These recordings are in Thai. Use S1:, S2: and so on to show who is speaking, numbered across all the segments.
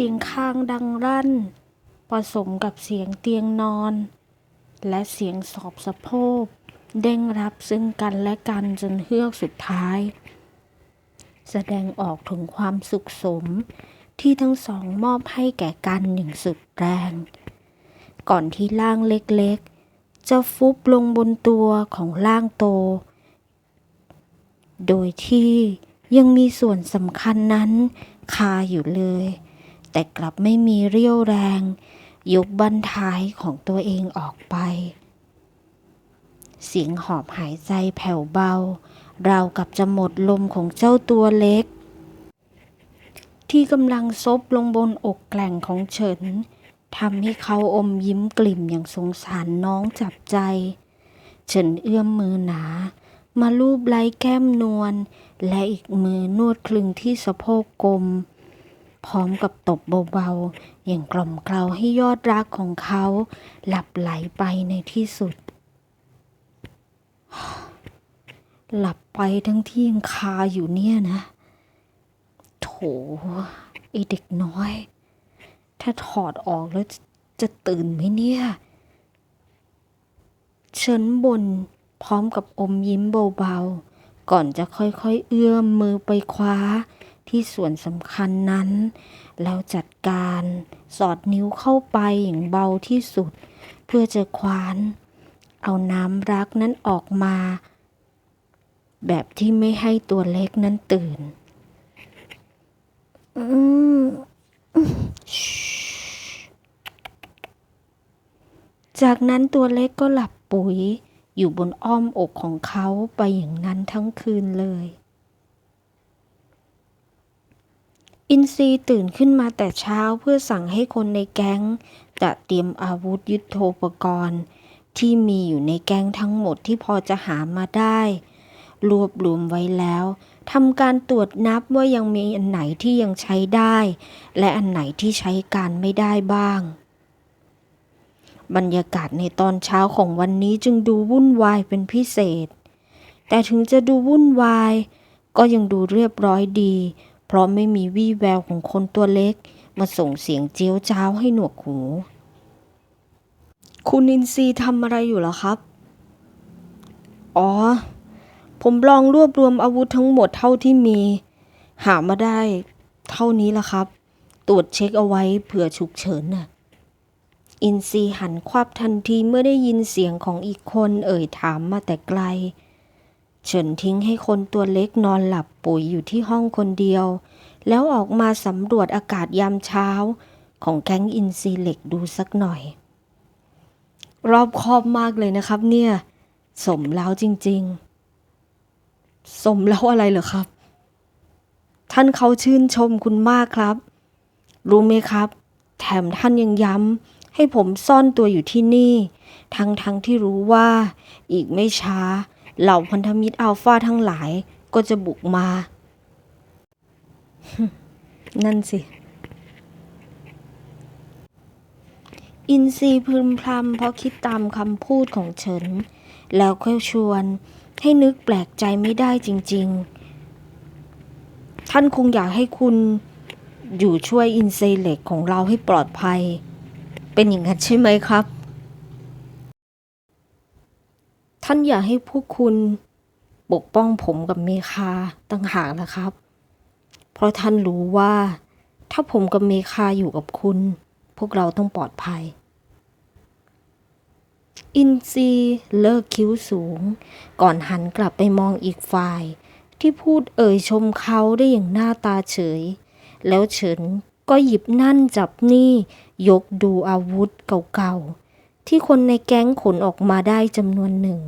S1: สียงคางดังรั่น ผสมกับเสียงเตียงนอน และเสียงสอบสะโพกเด้งรับซึ่งกันและกันจนเฮือกสุดท้าย แสดงออกถึงความสุขสมที่ทั้งสองมอบให้แก่กันอย่างสุดแรง ก่อนที่ร่างเล็กๆ จะฟุบลงบนตัวของร่างโต โดยที่ยังมีส่วนสำคัญนั้นคาอยู่เลย แต่กลับไม่มีเรี่ยวแรงยกบั้นท้ายของตัวเองออกไป เสียงหอบหายใจแผ่วเบา ราวกับจะหมดลมของเจ้าตัวเล็ก ที่กำลังซบลงบนอกแกล่งของเฉินทำให้เขาอมยิ้มกลิ่มอย่างสงสารน้องจับใจ เฉินเอื้อมมือหนา มาลูบไล้แก้มนวล และอีกมือนวดคลึงที่สะโพกกลม พร้อมกับตบเบาๆ อย่างกล่อมเกลาให้ยอดรักของเขา หลับไหลไปในที่สุด หลับไปทั้งที่ยังคาอยู่เนี่ยนะ โถไอเด็กน้อย ถ้าถอดออกแล้วจะจะตื่นไหมเนี่ยเฉินบนพร้อมกับอมยิ้มเบาๆ ก่อนจะค่อยๆ เอื้อมมือไปคว้า ที่ส่วนสำคัญนั้น แล้วจัดการสอดนิ้วเข้าไปอย่างเบาที่สุด เพื่อจะคว้าน เอาน้ำรักนั้นออกมา แบบที่ไม่ให้ตัวเล็กนั้นตื่น อืมจากนั้นตัวเล็กก็หลับปุ๋ยอยู่บนอ้อมอกของเขาไปอย่างนั้นทั้งคืนเลย อินซีตื่นขึ้นมาแต่เช้าเพื่อสั่งให้คนในแก๊งจะเตรียมอาวุธยุโทโธปกรณ์ ที่มีอยู่ในแก๊งทั้งหมดที่พอจะหามาได้ รวบรวมไว้แล้วทำการตรวจนับว่ายังมีอันไหนที่ยังใช้ได้ และอันไหนที่ใช้การไม่ได้บ้าง บรรยากาศในตอนเช้าของวันนี้จึงดูวุ่นวายเป็นพิเศษ แต่ถึงจะดูวุ่นวาย ก็ยังดูเรียบร้อยดี เพราะไม่มีวี่แววของคนตัวเล็ก มาส่งเสียงเจียวจ้าวให้หนวกหู คุณอินซีทำอะไรอยู่หรอครับ อ๋อ ผมลองรวบรวมอาวุธทั้งหมดเท่าที่มี หามาได้เท่านี้ละครับ ตรวจเช็คเอาไว้เผื่อฉุกเฉินน่ะ อินซีหันควับทันทีเมื่อได้ยินเสียงของอีกคนเอ่ยถามมาแต่ไกล เฉินทิ้งให้คนตัวเล็กนอนหลับปุ๋ยอยู่ที่ห้องคนเดียว แล้วออกมาสำรวจอากาศยามเช้า ของแก๊งอินซีเหล็กดูสักหน่อย รอบคอบมากเลยนะครับ เนี่ย สมแล้วจริง ๆ สมแล้วอะไรเหรอครับ ท่านเขาชื่นชมคุณมากครับ รู้ไหมครับ แถมท่านยังย้ำให้ผมซ่อนตัวอยู่ที่นี่ ทั้งทั้งที่รู้ว่า อีกไม่ช้า เหล่าพันธมิตรอัลฟาทั้งหลายก็จะบุกมา นั่นสิ อินซีพึมพำเพราะคิดตามคำพูดของเฉิน แล้วก็ชวนให้นึกแปลกใจไม่ได้จริง ๆ ท่านคงอยากให้คุณอยู่ช่วยอินซีเหล็กของเราให้ปลอดภัย เป็นอย่างนั้นใช่ไหมครับ ท่านอยากให้พวกคุณปกป้องผมกับเมคาตั้งหากนะครับ เพราะท่านรู้ว่า ถ้าผมกับเมคาอยู่กับคุณ พวกเราต้องปลอดภัย อินซีเลิกคิ้วสูง ก่อนหันกลับไปมองอีกฝ่าย ที่พูดเอ่ยชมเขาได้อย่างหน้าตาเฉย แล้วเฉินก็หยิบนั่นจับนี่ ยกดูอาวุธเก่าๆ ที่คนในแก๊งขนออกมาได้จำนวนหนึ่ง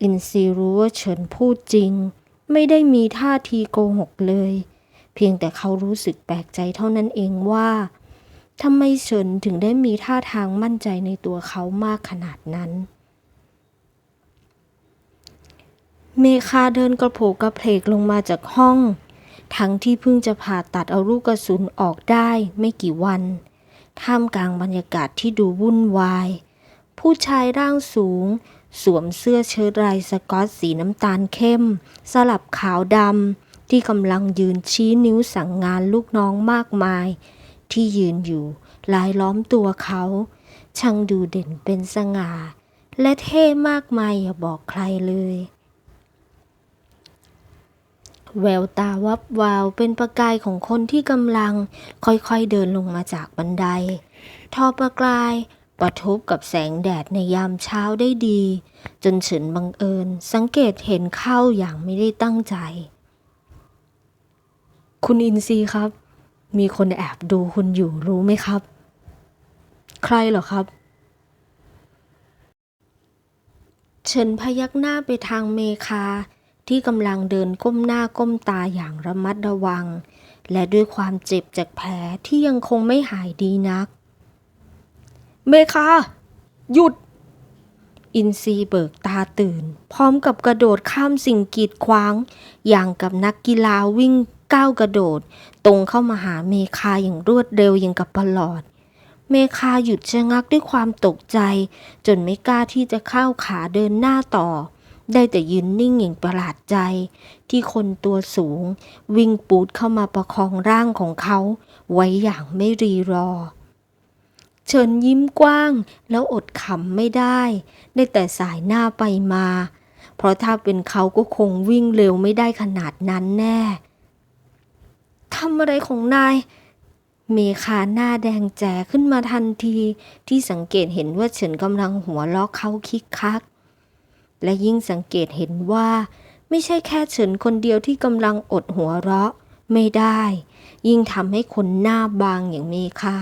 S1: อินซีรู้ว่าเฉินพูดจริง ไม่ได้มีท่าทีโกหกเลย เพียงแต่เขารู้สึกแปลกใจเท่านั้นเองว่าทำไมเฉินถึงได้มีท่าทางมั่นใจในตัวเขามากขนาดนั้น เมคาเดินกระโผกกระเพกลงมาจากห้อง ทั้งที่เพิ่งจะผ่าตัดเอาลูกกระสุนออกได้ไม่กี่วัน ท่ามกลางบรรยากาศที่ดูวุ่นวาย ผู้ชายร่างสูง สวมเสื้อเชิ้ตลายสกอตสีน้ำตาลเข้ม สลับขาวดำที่กำลังยืนชี้นิ้วสั่งงานลูกน้องมากมาย ที่ยืนอยู่ลายล้อมตัวเขา ช่างดูเด่นเป็นสง่า และเท่มากมายอย่าบอกใครเลย แววตาวับวาวเป็นประกายของคนที่กำลัง ค่อยๆเดินลงมาจากบันได ทอประกายปะทบกับแสงแดดในยามเช้าได้ดี จนเฉินบังเอิญ สังเกตเห็นเข้าอย่างไม่ได้ตั้งใจ คุณอินซีครับ มีคนแอบดูคุณอยู่รู้ไหมครับ ใครเหรอครับเฉินพยักหน้าไปทางเมคา ที่กำลังเดินก้มหน้าก้มตาอย่างระมัดระวัง และด้วยความเจ็บจากแผลที่ยังคงไม่หายดีนัก เมคาหยุด อินซีเบิกตาตื่น พร้อมกับกระโดดข้ามสิ่งกีดขวาง อย่างกับนักกีฬาวิ่งก้าวกระโดด ตรงเข้ามาหาเมคาอย่างรวดเร็วอย่างกับประหลอดเมคาหยุดชะงักด้วยความตกใจ จนไม่กล้าที่จะเข้าขาเดินหน้าต่อ ได้แต่ยืนนิ่งอย่างประหลาดใจ ที่คนตัวสูง วิ่งปูดเข้ามาประคองร่างของเขา ไว้อย่างไม่รีรอ เชิญยิ้มกว้างแล้วอดขำไม่ได้ ได้แต่สายหน้าไปมา เพราะถ้าเป็นเขาก็คงวิ่งเร็วไม่ได้ขนาดนั้นแน่ทำอะไรของนายเมคาหน้าแดงแจ๋ขึ้นมาทันที ที่สังเกตเห็นว่าเฉินกำลังหัวล้อเขาคิกคัก และยิ่งสังเกตเห็นว่า ไม่ใช่แค่เฉินคนเดียวที่กำลังอดหัวเราะ ไม่ได้ ยิ่งทำให้คนหน้าบางอย่างเมคา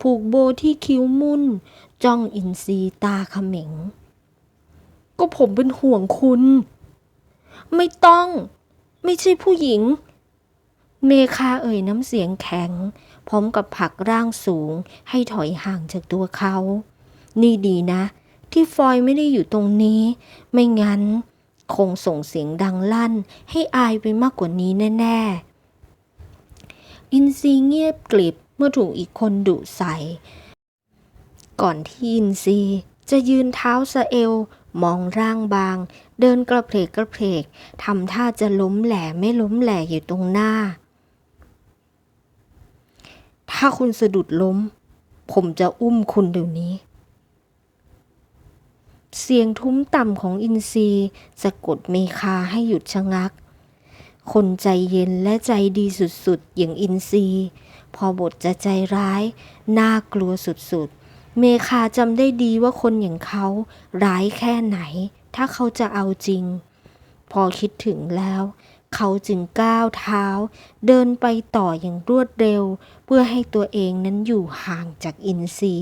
S1: ผูกโบที่คิ้วมุ่น จ้องอินทรีตาเขม็ง ก็ผมเป็นห่วงคุณ ไม่ต้อง ไม่ใช่ผู้หญิง เมคาเอ่ยน้ำเสียงแข็ง พร้อมกับผลักร่างสูงให้ถอยห่างจากตัวเขา นี่ดีนะ ที่ฟอยไม่ได้อยู่ตรงนี้ ไม่งั้น คงส่งเสียงดังลั่นให้อายไปมากกว่านี้แน่ๆ อินซีเงียบกลิบเมื่อถูกอีกคนดุใส่ ก่อนที่อินซีจะยืนเท้าสะเอว มองร่างบาง เดินกระเพกกระเพกทำท่าจะล้มแหล่ไม่ล้มแหล่อยู่ตรงหน้า ถ้าคุณสะดุดล้ม ผมจะอุ้มคุณเดี๋ยวนี้ เสียงทุ้มต่ำของอินซีสะกดเมคาให้หยุดชะงัก คนใจเย็นและใจดีสุดๆ อย่างอินซีพอบทจะใจร้าย น่ากลัวสุดๆ เมคาจำได้ดีว่าคนอย่างเขาร้ายแค่ไหน ถ้าเขาจะเอาจริง พอคิดถึงแล้ว เขาจึงก้าวเท้า เดินไปต่ออย่างรวดเร็ว เพื่อให้ตัวเองนั้นอยู่ห่างจากอินซี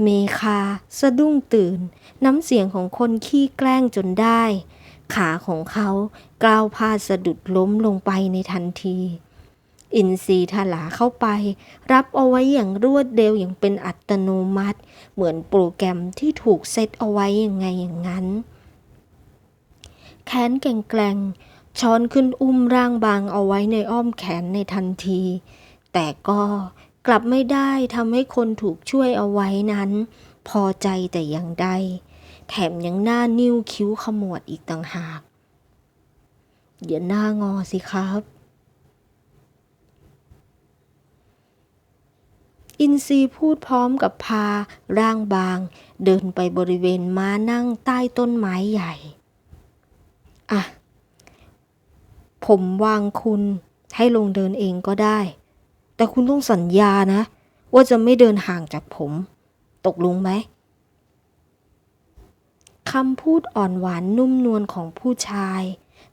S1: เมคาสะดุ้งตื่น น้ำเสียงของคนขี้แกล้งจนได้ ขาของเขาก้าวพาดสะดุดล้มลงไปในทันที อินซีถลาเข้าไป รับเอาไว้อย่างรวดเร็วอย่างเป็นอัตโนมัติ เหมือนโปรแกรมที่ถูกเซตเอาไว้อย่างไงอย่างนั้น แขนแกร่งๆช้อนขึ้นอุ้มร่างบางเอาไว้ในอ้อมแขนในทันที แต่ก็ กลับไม่ได้ทำให้คนถูกช่วยเอาไว้นั้น พอใจแต่อย่างใด แถมยังหน้านิ้วคิ้วขมวดอีกต่างหากอย่าหน้างอสิครับ อินซีพูดพร้อมกับพา ร่างบาง เดินไปบริเวณม้านั่งใต้ต้นไม้ใหญ่ อะ ผมวางคุณให้ลงเดินเองก็ได้ แต่คุณต้องสัญญานะ ว่าจะไม่เดินห่างจากผม ตกลงไหมคำพูดอ่อนหวานนุ่มนวลของผู้ชาย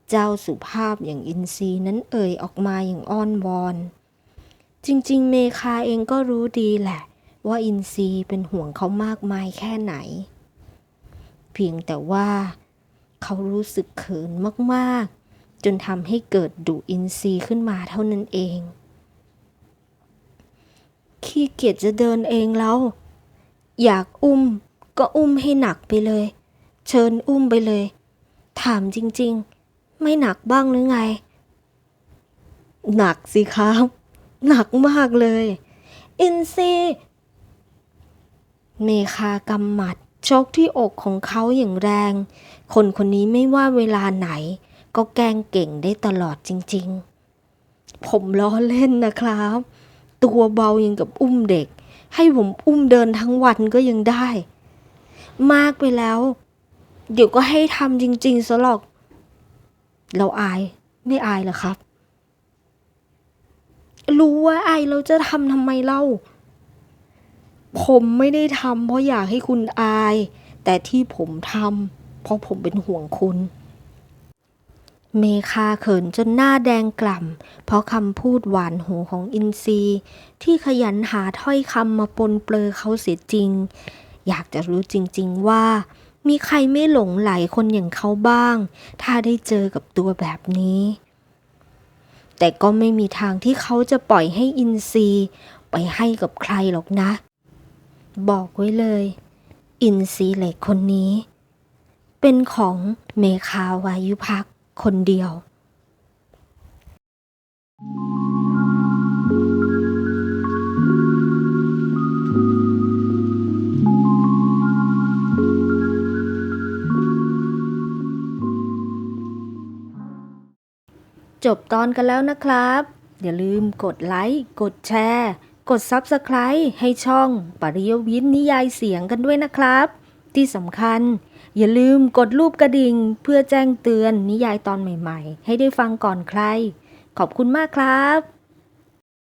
S1: เจ้าสุภาพอย่างอินซีนั้นเอ่ยออกมาอย่างอ้อนวอน จริง ๆ เมคาเองก็รู้ดีแหละ ว่าอินซีเป็นห่วงเขามากมายแค่ไหน เพียงแต่ว่า เขารู้สึกเขินมาก ๆ จนทำให้เกิดดุอินทรีขึ้นมาเท่านั้นเอง ขี้เกียจจะเดินเองแล้ว อยากอุ้มก็อุ้มให้หนักไปเลย เชิญอุ้มไปเลย ถามจริงๆ ไม่หนักบ้างหรือไง หนักสิครับ หนักมากเลย อินซีเมคากำหมัดชกที่อกของเขาอย่างแรง คนคนนี้ไม่ว่าเวลาไหน ก็แกงเก่งได้ตลอดจริงๆ ผมล้อเล่นนะครับ ตัวเบายังกับอุ้มเด็ก ให้ผมอุ้มเดินทั้งวันก็ยังได้ มากไปแล้ว เดี๋ยวก็ให้ทำจริงๆซะหรอก เราอายไม่อายเหรอครับ รู้ว่าอายเราจะทำทำไมเล่า ผมไม่ได้ทำเพราะอยากให้คุณอาย แต่ที่ผมทำเพราะผมเป็นห่วงคุณ เมคาเขินจนหน้าแดงกล่ำ เพราะคำพูดหวานหูของอินซีที่ขยันหาถ้อยคำมาปนเปลือเขาเสียจริง อยากจะรู้จริง ๆ ว่า มีใครไม่หลงไหลคนอย่างเขาบ้าง ถ้าได้เจอกับตัวแบบนี้ แต่ก็ไม่มีทางที่เขาจะปล่อยให้อินซีไปให้กับใครหรอกนะ บอกไว้เลย อินซีเหล็กคนนี้ เป็นของเมคาวายุพัก คนเดียว จบตอนกันแล้วนะครับ อย่าลืมกดไลค์ กดแชร์ กด Subscribe ให้ช่อง ปริยวิทย์นิยายเสียงกันด้วยนะครับ ที่สำคัญ อย่าลืมกดรูปกระดิ่ง เพื่อแจ้งเตือนนิยายตอนใหม่ๆ ให้ได้ฟังก่อนใคร ขอบคุณมากครับ